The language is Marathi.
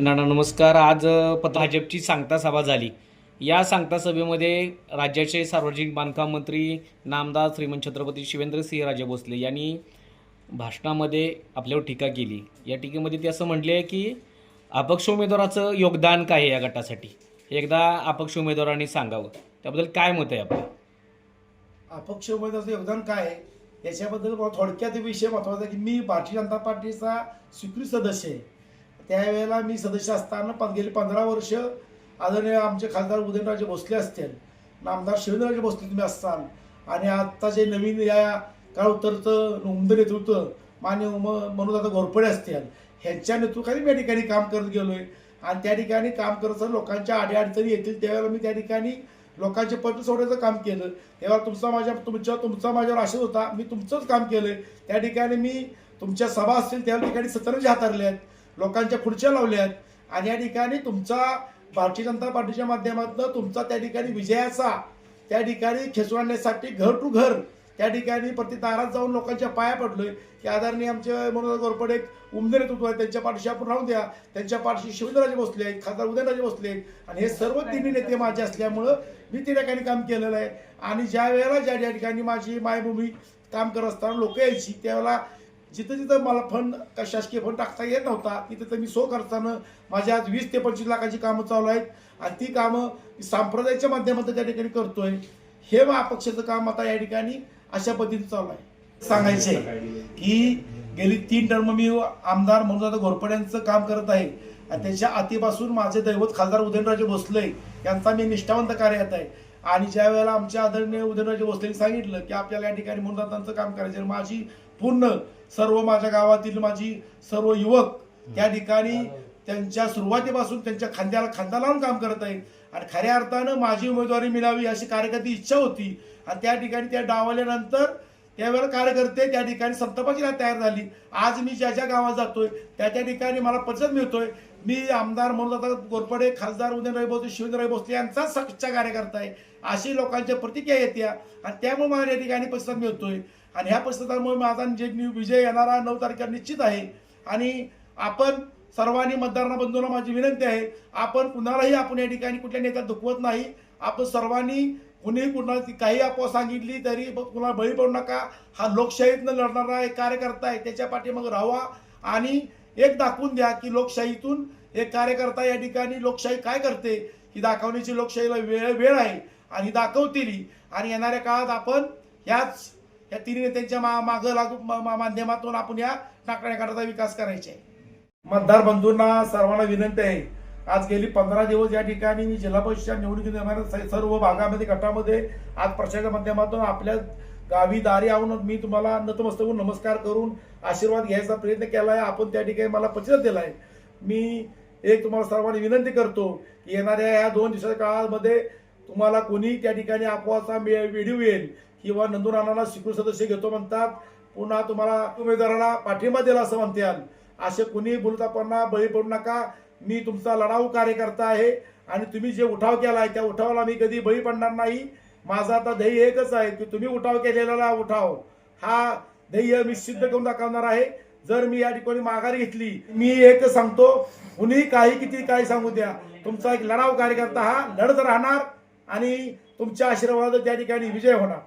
नाना नमस्कार. आज भाजपची सांगता सभा झाली. या सांगता सभेमध्ये राज्याचे सार्वजनिक बांधकाम मंत्री नामदार श्रीमंत छत्रपती शिवेंद्र सिंहराजे भोसले यांनी भाषणामध्ये आपल्यावर टीका केली. या टीकेमध्ये ते असं म्हटले आहे की अपक्ष उमेदवाराचं योगदान काय आहे या गटासाठी? एकदा अपक्ष उमेदवारांनी सांगावं. त्याबद्दल काय मत आहे आपलं? अपक्ष उमेदवाराचं योगदान काय आहे? याच्याबद्दल थोडक्यात विषय महत्त्वाचा की मी भारतीय जनता पार्टीचा स्वीकृत सदस्य आहे. त्यावेळेला मी सदस्य असताना प- गेली पंधरा वर्ष आदरणीय आमचे खासदार उदयनराजे भोसले असतील. नामदार शिवेंद्रराजे भोसले तुम्ही असाल आणि आत्ता जे नवीन या काळ उतरतं उमद नेतृत्व मान्य उम मनोदादा घोरपडे असतील ह्यांच्या नेतृत्वाखाली मी या ठिकाणी काम करत गेलो आहे आणि त्या ठिकाणी काम करत असताना लोकांच्या अडीअडचणी येतील त्यावेळेला मी त्या ठिकाणी लोकांचे पत्र सोडायचं काम केलं. तेव्हा तुमचा माझ्या तुमच्या तुमचा माझ्यावर आशेच होता. मी तुमचंच काम केलं त्या ठिकाणी मी तुमच्या सभा असतील त्या ठिकाणी सतरंजी हातारल्या आहेत. लोकांच्या खुर्च्या लावल्या आहेत. आणि या ठिकाणी तुमचा भारतीय जनता पार्टीच्या माध्यमातून तुमचा त्या ठिकाणी विजयाचा त्या ठिकाणी खेचून आणण्यासाठी घर टू घर त्या ठिकाणी प्रति दारात जाऊन लोकांच्या पाया पडलोय. की आदरणीय आमचे मनोहर गोरपडे एक उमदे नेतृत्व आहे त्यांच्या पाठीशी आपण राहून द्या. त्यांच्या पाठीशी शिवेंद्रराजे भोसले आहेत खासदार उदयनराजे भोसले आहेत. आणि हे सर्व तिन्ही नेते माझे असल्यामुळं मी त्या ठिकाणी काम केलेलं आहे. आणि ज्या वेळेला ज्या ज्या ठिकाणी माझी मायभूमी काम करत असताना लोक यायची त्यावेळेला जिथं जिथं मला फंड शासकीय फंड टाकता येत नव्हता तिथं तर मी सो खर्चानं माझ्या आज वीस ते पंचवीस लाखाची कामं चालू आहेत. आणि ती कामं मी सांप्रदायाच्या माध्यमातून त्या ठिकाणी करतोय. हे मग अपक्षाचं काम आता या ठिकाणी अशा पद्धतीने चालू आहे. सांगायचे की गेली तीन टर्म मी आमदार म्हणून आता घोरपड्यांचं काम करत आहे. आणि त्याच्या आतीपासून माझे दैवत खासदार उदयनराजे भोसले यांचा मी निष्ठावंत कार्यरत आहे. आणि ज्या वेळेला आमच्या आदरणीय उदयनराजे भोसलेंनी सांगितलं की आपल्याला या ठिकाणी म्हणून काम करायचं. माझी पूर्ण सर्व माझ्या गावातील माझी सर्व युवक त्या ठिकाणी त्यांच्या सुरुवातीपासून त्यांच्या खांद्याला खांदा लावून काम करत आहे आणि खऱ्या अर्थानं माझी उमेदवारी मिळावी अशी कार्यकर्ती इच्छा होती. आणि त्या ठिकाणी त्या डावल्यानंतर त्यावेळेला कार्यकर्ते त्या ठिकाणी संतापाची तयार झाली. आज मी ज्या ज्या गावात जातोय त्या त्या ठिकाणी मला पचत मिळतोय. मी आमदार म्हणून आता गोरपडे खासदार उदयनराय भोसले शिवेंद्रराय भोसले यांचा सच्चा कार्यकर्ता आहे अशी लोकांच्या प्रतिक्रिया येत्या आणि त्यामुळे मला या ठिकाणी प्रतिसाद मिळतोय. आणि ह्या प्रतिसादामुळे माझा जे विजय येणारा नऊ तारखेला निश्चित आहे. आणि आपण सर्वांनी मतदारांना बंधूंना माझी विनंती आहे आपण कुणालाही आपण या ठिकाणी कुठल्या नेत्या दुखवत नाही. आपण सर्वांनी कुणीही कुणाला काही अफवा सांगितली तरी कुणाला बळी पडू नका. हा लोकशाहीतनं लढणारा एक कार्यकर्ता आहे त्याच्या पाठीमागे राहावा. आणि एक दाखवून द्या की लोकशाहीतून एक कार्यकर्ता या ठिकाणी लोकशाही काय करते? ही दाखवण्याची लोकशाहीला वेळ वेळ आहे आणि ही. दाखवतील आणि येणाऱ्या काळात आपण याच या तिन्ही नेत्यांच्या मा मागं लागू माध्यमातून आपण या नाकड्याकाठाचा विकास करायचा आहे. मतदार बंधूंना सर्वांना विनंती आहे. आज गेली पंधरा दिवस या ठिकाणी मी जिल्हा परिषदच्या निवडणुकीत सर्व भागामध्ये गटामध्ये आज प्रचाराच्या माध्यमातून आपल्या गावी दारी आणून मी तुम्हाला नतमस्तक होऊन नमस्कार करून आशीर्वाद घ्यायचा प्रयत्न केला आहे आपण त्या ठिकाणी मला प्रतिसाद दिला आहे मी एक तुम्हाला सर्वांनी विनंती करतो की येणाऱ्या या दोन दिवसाच्या काळामध्ये तुम्हाला कोणी त्या ठिकाणी अफवाचा व्हिडिओ येईल किंवा नंदुराणाला स्वीकृत सदस्य घेतो म्हणतात. पुन्हा तुम्हाला उमेदवाराला पाठिंबा दिला असं म्हणतात असे कुणी बोलतापणा बळी पडू नका. मी तुमचा लढाऊ कार्यकर्ता आहे आणि तुम्ही जे उठाव केला आहे त्या उठावाला मी कधी बळी पडणार नाही. माझा आता ध्येय एकच आहे की तुम्ही उठाव केलेला उठाव. हा ध्येय मी सिद्ध करून दाखवणार आहे. जर मी या ठिकाणी माघार घेतली मी एक सांगतो कुणी काही किती काही सांगू द्या. तुमचा एक लढाव कार्यकर्ता हा लढत राहणार आणि तुमच्या आशीर्वाद त्या ठिकाणी विजय होणार.